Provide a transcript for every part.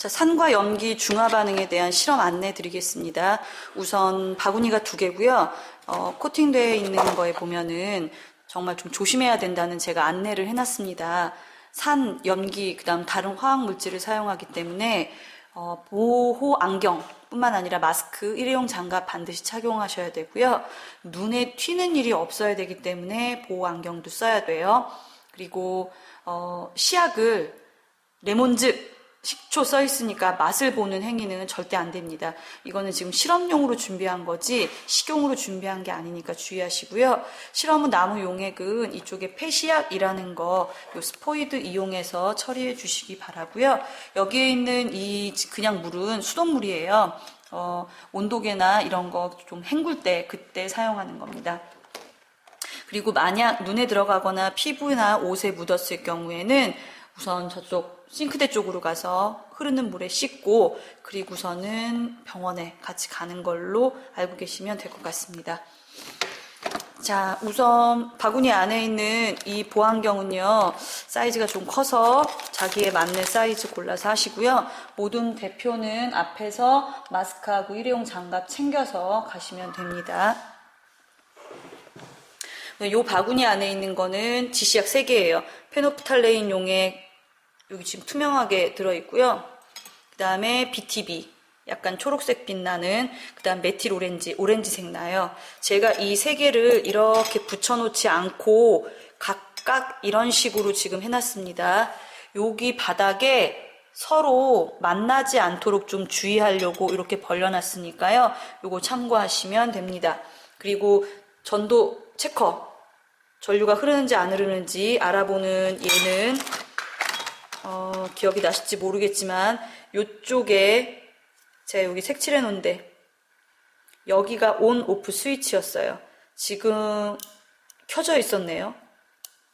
자, 산과 염기 중화 반응에 대한 실험 안내 드리겠습니다. 우선 바구니가 두 개고요. 어, 코팅되어 있는 거에 보면은 정말 좀 조심해야 된다는 제가 안내를 해놨습니다. 산, 염기, 그 다음 다른 화학 물질을 사용하기 때문에 어, 보호 안경 뿐만 아니라 마스크, 일회용 장갑 반드시 착용하셔야 되고요. 눈에 튀는 일이 없어야 되기 때문에 보호 안경도 써야 돼요. 그리고 어, 시약을 레몬즙, 식초 써 있으니까 맛을 보는 행위는 절대 안 됩니다. 이거는 지금 실험용으로 준비한 거지 식용으로 준비한 게 아니니까 주의하시고요. 실험은 나무 용액은 이쪽에 폐시약이라는 거, 요 스포이드 이용해서 처리해 주시기 바라고요. 여기에 있는 이 그냥 물은 수돗물이에요. 어, 온도계나 이런 거 좀 헹굴 때 그때 사용하는 겁니다. 그리고 만약 눈에 들어가거나 피부나 옷에 묻었을 경우에는 우선 저쪽 싱크대 쪽으로 가서 흐르는 물에 씻고 그리고서는 병원에 같이 가는 걸로 알고 계시면 될 것 같습니다. 자, 우선 바구니 안에 있는 이 보안경은요, 사이즈가 좀 커서 자기에 맞는 사이즈 골라서 하시고요. 모든 대표는 앞에서 마스크하고 일회용 장갑 챙겨서 가시면 됩니다. 이 바구니 안에 있는 거는 지시약 3개예요. 페노프탈레인 용액 여기 지금 투명하게 들어있고요. 그 다음에 BTB, 약간 초록색 빛나는, 그 다음 메틸 오렌지, 오렌지색 나요. 제가 이 세 개를 이렇게 붙여놓지 않고 각각 이런 식으로 지금 해놨습니다. 여기 바닥에 서로 만나지 않도록 좀 주의하려고 이렇게 벌려놨으니까요. 요거 참고하시면 됩니다. 그리고 전도 체커. 전류가 흐르는지 안 흐르는지 알아보는 얘는 어, 기억이 나실지 모르겠지만 이쪽에 제가 여기 색칠해 놓은데 여기가 온 오프 스위치였어요. 지금 켜져 있었네요.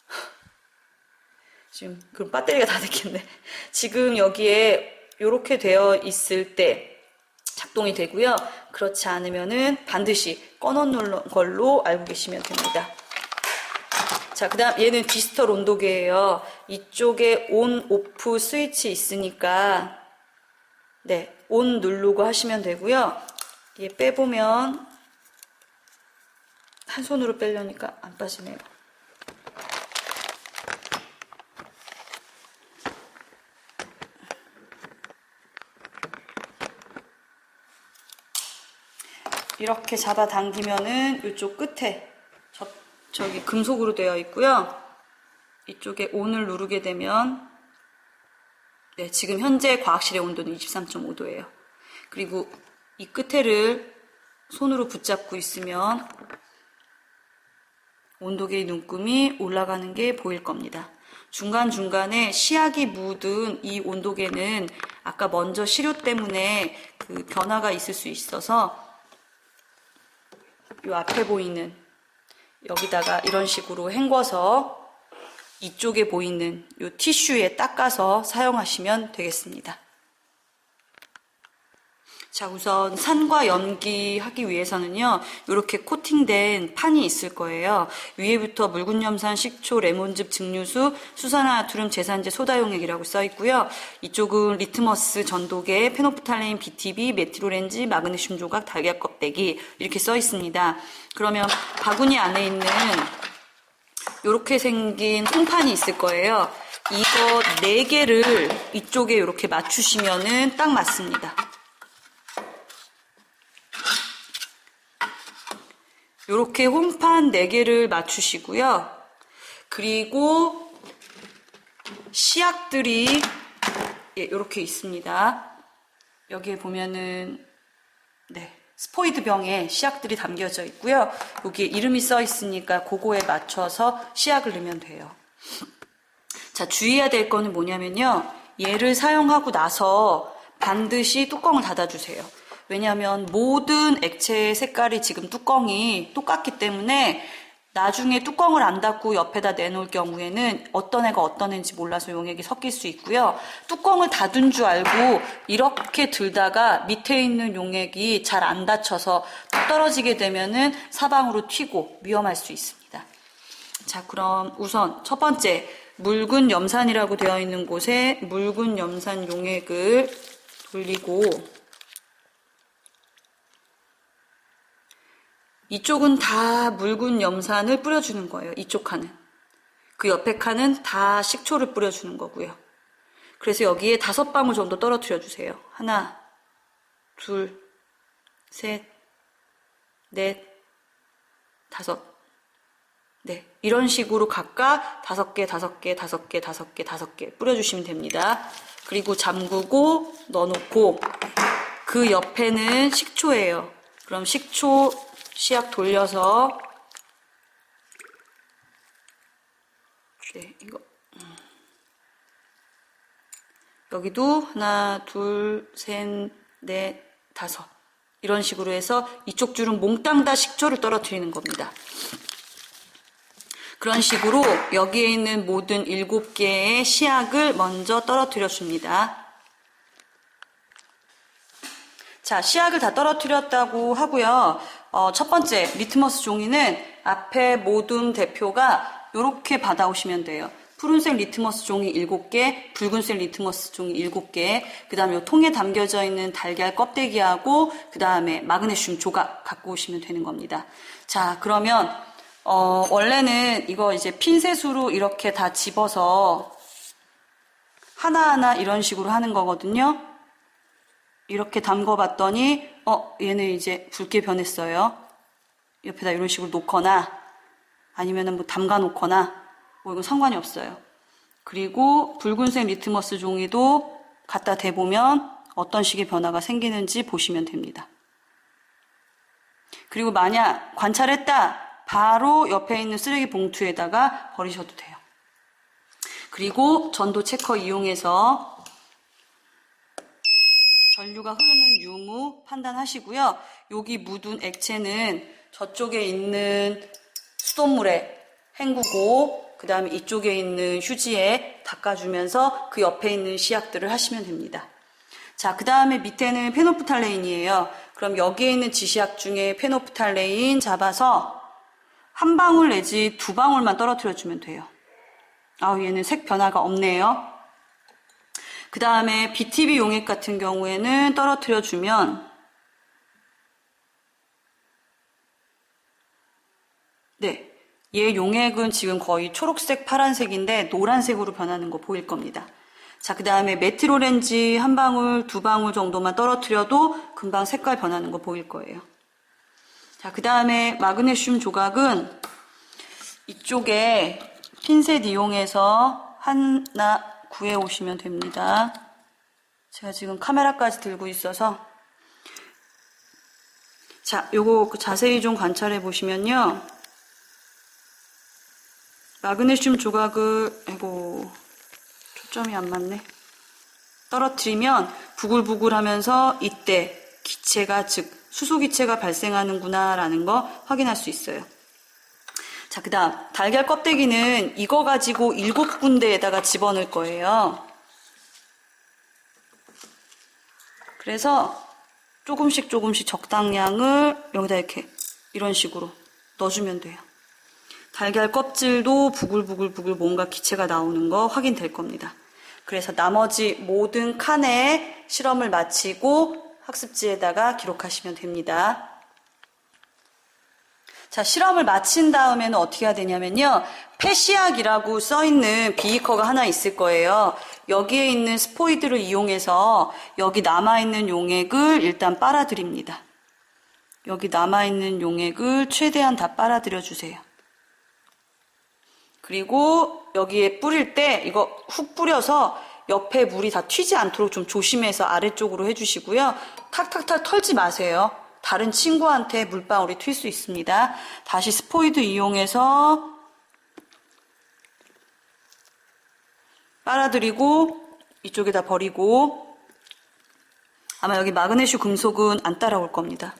지금 그럼 배터리가 다 됐겠네. 지금 여기에 이렇게 되어 있을 때 작동이 되고요. 그렇지 않으면은 반드시 꺼놓는 걸로 알고 계시면 됩니다. 자, 그 다음 얘는 디지털 온도계예요. 이쪽에 온, 오프 스위치 있으니까 네, 온 누르고 하시면 되고요. 얘 빼보면 한 손으로 빼려니까 안 빠지네요. 이렇게 잡아당기면은 이쪽 끝에 저기 금속으로 되어 있고요. 이쪽에 ON을 누르게 되면 네, 지금 현재 과학실의 온도는 23.5도예요. 그리고 이 끝에를 손으로 붙잡고 있으면 온도계의 눈금이 올라가는 게 보일 겁니다. 중간중간에 시약이 묻은 이 온도계는 아까 먼저 시료 때문에 그 변화가 있을 수 있어서 이 앞에 보이는 여기다가 이런 식으로 헹궈서 이쪽에 보이는 이 티슈에 닦아서 사용하시면 되겠습니다. 자, 우선 산과 염기하기 위해서는요, 이렇게 코팅된 판이 있을 거예요. 위에부터 묽은 염산, 식초, 레몬즙, 증류수, 수산화투름, 제산제, 소다용액이라고 써 있고요. 이쪽은 리트머스, 전도계, 페노프탈레인, BTB, 메틸오렌지, 마그네슘 조각, 달걀 껍데기 이렇게 써 있습니다. 그러면 바구니 안에 있는 이렇게 생긴 송판이 있을 거예요. 이거 네 개를 이쪽에 이렇게 맞추시면은 딱 맞습니다. 이렇게 홈판 4개를 맞추시고요. 그리고 시약들이 예, 이렇게 있습니다. 여기에 보면은 네, 스포이드 병에 시약들이 담겨져 있고요. 여기에 이름이 써 있으니까 그거에 맞춰서 시약을 넣으면 돼요. 자, 주의해야 될 거는 뭐냐면요. 얘를 사용하고 나서 반드시 뚜껑을 닫아주세요. 왜냐하면 모든 액체의 색깔이 지금 뚜껑이 똑같기 때문에 나중에 뚜껑을 안 닫고 옆에다 내놓을 경우에는 어떤 애가 어떤 애인지 몰라서 용액이 섞일 수 있고요. 뚜껑을 닫은 줄 알고 이렇게 들다가 밑에 있는 용액이 잘 안 닫혀서 뚝 떨어지게 되면은 사방으로 튀고 위험할 수 있습니다. 자, 그럼 우선 첫 번째 묽은 염산이라고 되어 있는 곳에 묽은 염산 용액을 돌리고 이쪽은 다 묽은 염산을 뿌려주는 거예요. 이쪽 칸은. 그 옆에 칸은 다 식초를 뿌려주는 거고요. 그래서 여기에 다섯 방울 정도 떨어뜨려 주세요. 하나, 둘, 셋, 넷, 다섯. 네. 이런 식으로 각각 다섯 개, 다섯 개, 다섯 개, 다섯 개, 다섯 개 뿌려주시면 됩니다. 그리고 잠그고 넣어놓고 그 옆에는 식초예요. 그럼 식초 씨앗 돌려서 네, 이거 음. 여기도 하나, 둘, 셋, 넷, 다섯 이런 식으로 해서 이쪽 줄은 몽땅 다 식초를 떨어뜨리는 겁니다. 그런 식으로 여기에 있는 모든 일곱 개의 씨앗을 먼저 떨어뜨려 줍니다. 자, 씨앗을 다 떨어뜨렸다고 하고요. 어, 첫 번째 리트머스 종이는 앞에 모든 대표가 이렇게 받아오시면 돼요. 푸른색 리트머스 종이 7개, 붉은색 리트머스 종이 7개, 그 다음에 통에 담겨져 있는 달걀 껍데기하고 그 다음에 마그네슘 조각 갖고 오시면 되는 겁니다. 자, 그러면 어, 원래는 이거 이제 핀셋으로 이렇게 다 집어서 하나하나 이런 식으로 하는 거거든요. 이렇게 담궈 봤더니, 어, 얘는 이제 붉게 변했어요. 옆에다 이런 식으로 놓거나, 아니면은 뭐 담가 놓거나, 뭐 이건 상관이 없어요. 그리고 붉은색 리트머스 종이도 갖다 대보면 어떤 식의 변화가 생기는지 보시면 됩니다. 그리고 만약 관찰했다, 바로 옆에 있는 쓰레기 봉투에다가 버리셔도 돼요. 그리고 전도 체커 이용해서 전류가 흐르는 유무 판단하시고요. 여기 묻은 액체는 저쪽에 있는 수돗물에 헹구고 그 다음에 이쪽에 있는 휴지에 닦아주면서 그 옆에 있는 시약들을 하시면 됩니다. 자, 그 다음에 밑에는 페노프탈레인이에요. 그럼 여기에 있는 지시약 중에 페노프탈레인 잡아서 한 방울 내지 두 방울만 떨어뜨려 주면 돼요. 아, 얘는 색 변화가 없네요. 그 다음에 BTB 용액 같은 경우에는 떨어뜨려 주면 네, 얘 용액은 지금 거의 초록색, 파란색인데 노란색으로 변하는 거 보일 겁니다. 자, 그 다음에 메틸오렌지 한 방울, 두 방울 정도만 떨어뜨려도 금방 색깔 변하는 거 보일 거예요. 자, 그 다음에 마그네슘 조각은 이쪽에 핀셋 이용해서 하나 구해 오시면 됩니다. 제가 지금 카메라까지 들고 있어서 자, 요거 그 자세히 좀 관찰해 보시면요. 마그네슘 조각을 아이고 초점이 안 맞네. 떨어뜨리면 부글부글 하면서 이때 기체가 즉 수소 기체가 발생하는구나라는 거 확인할 수 있어요. 자, 그 다음, 달걀 껍데기는 이거 가지고 일곱 군데에다가 집어넣을 거예요. 그래서 조금씩 조금씩 적당량을 여기다 이렇게 이런 식으로 넣어주면 돼요. 달걀 껍질도 부글부글부글 뭔가 기체가 나오는 거 확인될 겁니다. 그래서 나머지 모든 칸에 실험을 마치고 학습지에다가 기록하시면 됩니다. 자, 실험을 마친 다음에는 어떻게 해야 되냐면요. 패시약이라고 써있는 비이커가 하나 있을 거예요. 여기에 있는 스포이드를 이용해서 여기 남아있는 용액을 일단 빨아들입니다. 여기 남아있는 용액을 최대한 다 빨아들여 주세요. 그리고 여기에 뿌릴 때 이거 훅 뿌려서 옆에 물이 다 튀지 않도록 좀 조심해서 아래쪽으로 해주시고요. 탁탁탁 털지 마세요. 다른 친구한테 물방울이 튈 수 있습니다. 다시 스포이드 이용해서 빨아들이고 이쪽에다 버리고 아마 여기 마그네슘 금속은 안 따라올 겁니다.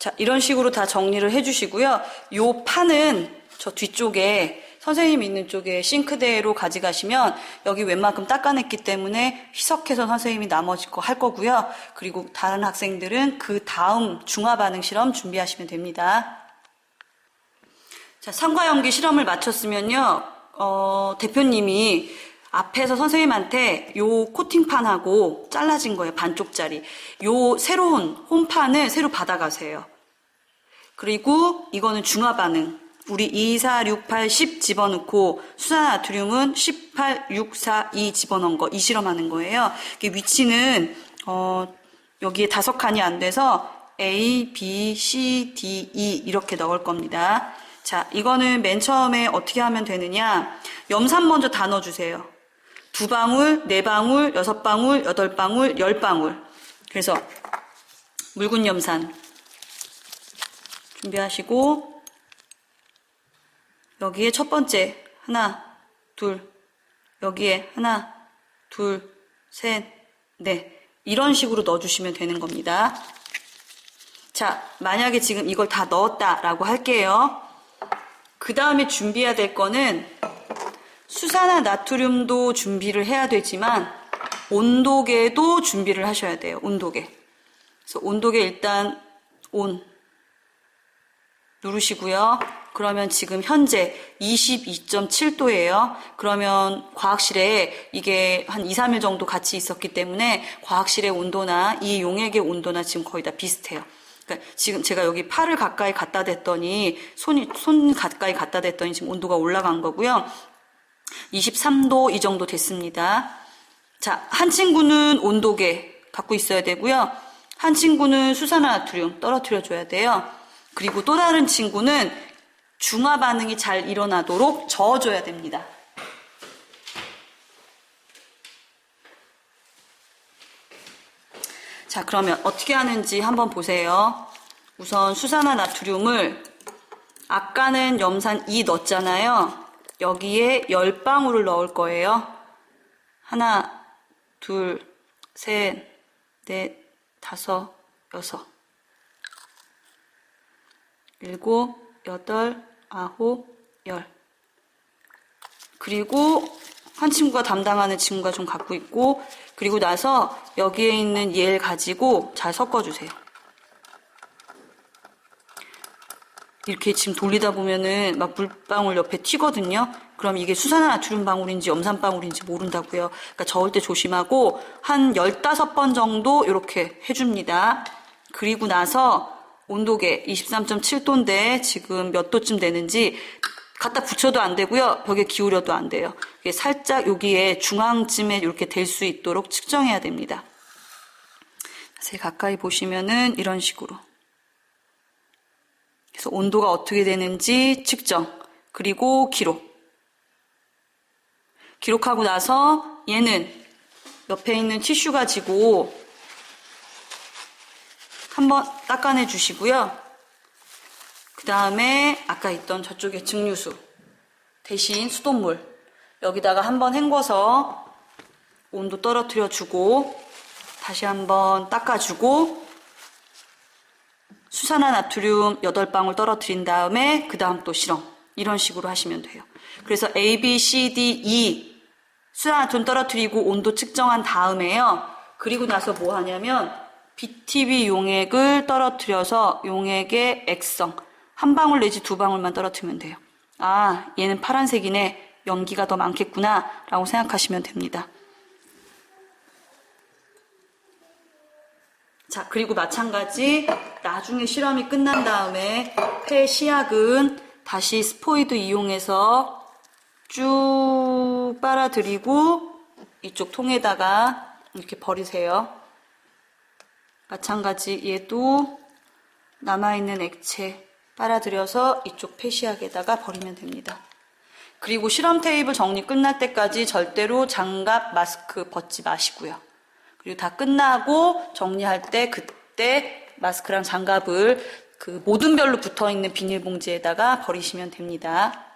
자, 이런 식으로 다 정리를 해주시고요. 요 판은 저 뒤쪽에 선생님 있는 쪽에 싱크대로 가져가시면 여기 웬만큼 닦아냈기 때문에 희석해서 선생님이 나머지 거 할 거고요. 그리고 다른 학생들은 그 다음 중화 반응 실험 준비하시면 됩니다. 자, 삼과 연기 실험을 마쳤으면요. 어, 대표님이 앞에서 선생님한테 요 코팅판하고 잘라진 거예요. 반쪽짜리. 요 새로운 홈판을 새로 받아가세요. 그리고 이거는 중화 반응. 우리 2, 4, 6, 8, 10 집어넣고 수산나트륨은 18, 6, 4, 2 집어넣은 거, 이 실험하는 거예요. 위치는 어, 여기에 다섯 칸이 안 돼서 A, B, C, D, E 이렇게 넣을 겁니다. 자, 이거는 맨 처음에 어떻게 하면 되느냐? 염산 먼저 다 넣어주세요. 두 방울, 네 방울, 여섯 방울, 여덟 방울, 열 방울. 그래서 묽은 염산 준비하시고 여기에 첫 번째 하나, 둘, 여기에 하나, 둘, 셋, 넷 이런 식으로 넣어주시면 되는 겁니다. 자, 만약에 지금 이걸 다 넣었다라고 할게요. 그 다음에 준비해야 될 거는 수산화 나트륨도 준비를 해야 되지만 온도계도 준비를 하셔야 돼요. 온도계. 그래서 온도계 일단 온 누르시고요. 그러면 지금 현재 22.7도예요. 그러면 과학실에 이게 한 2, 3일 정도 같이 있었기 때문에 과학실의 온도나 이 용액의 온도나 지금 거의 다 비슷해요. 그러니까 지금 제가 여기 팔을 가까이 갖다 댔더니 손이 손 가까이 갖다 댔더니 지금 온도가 올라간 거고요. 23도 이 정도 됐습니다. 자, 한 친구는 온도계 갖고 있어야 되고요. 한 친구는 수산화나트륨 떨어뜨려 줘야 돼요. 그리고 또 다른 친구는 중화 반응이 잘 일어나도록 저어줘야 됩니다. 자, 그러면 어떻게 하는지 한번 보세요. 우선 수산화 나트륨을 아까는 염산 2 넣었잖아요. 여기에 10방울을 넣을 거예요. 하나, 둘, 셋, 넷, 다섯, 여섯. 일곱, 여덟, 아홉, 열. 그리고 한 친구가 담당하는 친구가 좀 갖고 있고, 그리고 나서 여기에 있는 얘를 가지고 잘 섞어주세요. 이렇게 지금 돌리다 보면은 막 물방울 옆에 튀거든요. 그럼 이게 수산화 나트륨 방울인지 염산 방울인지 모른다고요. 그러니까 저을 때 조심하고 한 15번 정도 이렇게 해줍니다. 그리고 나서 온도계 23.7도인데 지금 몇 도쯤 되는지 갖다 붙여도 안 되고요. 벽에 기울여도 안 돼요. 살짝 여기에 중앙쯤에 이렇게 될 수 있도록 측정해야 됩니다. 자세히 가까이 보시면은 이런 식으로. 그래서 온도가 어떻게 되는지 측정, 그리고 기록. 기록하고 나서 얘는 옆에 있는 티슈 가지고 한번 닦아내 주시고요. 그 다음에 아까 있던 저쪽에 증류수 대신 수돗물 여기다가 한번 헹궈서 온도 떨어뜨려 주고 다시 한번 닦아주고 수산화 나트륨 8방울 떨어뜨린 다음에 그 다음 또 실험 이런 식으로 하시면 돼요. 그래서 A, B, C, D, E 수산화 나트륨 떨어뜨리고 온도 측정한 다음에요. 그리고 나서 뭐 하냐면 BTB 용액을 떨어뜨려서 용액의 액성 한 방울 내지 두 방울만 떨어뜨리면 돼요. 아 얘는 파란색이네 연기가 더 많겠구나 라고 생각하시면 됩니다. 자, 그리고 마찬가지 나중에 실험이 끝난 다음에 폐 시약은 다시 스포이드 이용해서 쭉 빨아들이고 이쪽 통에다가 이렇게 버리세요. 마찬가지 얘도 남아있는 액체 빨아들여서 이쪽 폐시약에다가 버리면 됩니다. 그리고 실험 테이블 정리 끝날 때까지 절대로 장갑, 마스크 벗지 마시고요. 그리고 다 끝나고 정리할 때 그때 마스크랑 장갑을 그 모든 별로 붙어 있는 비닐봉지에다가 버리시면 됩니다.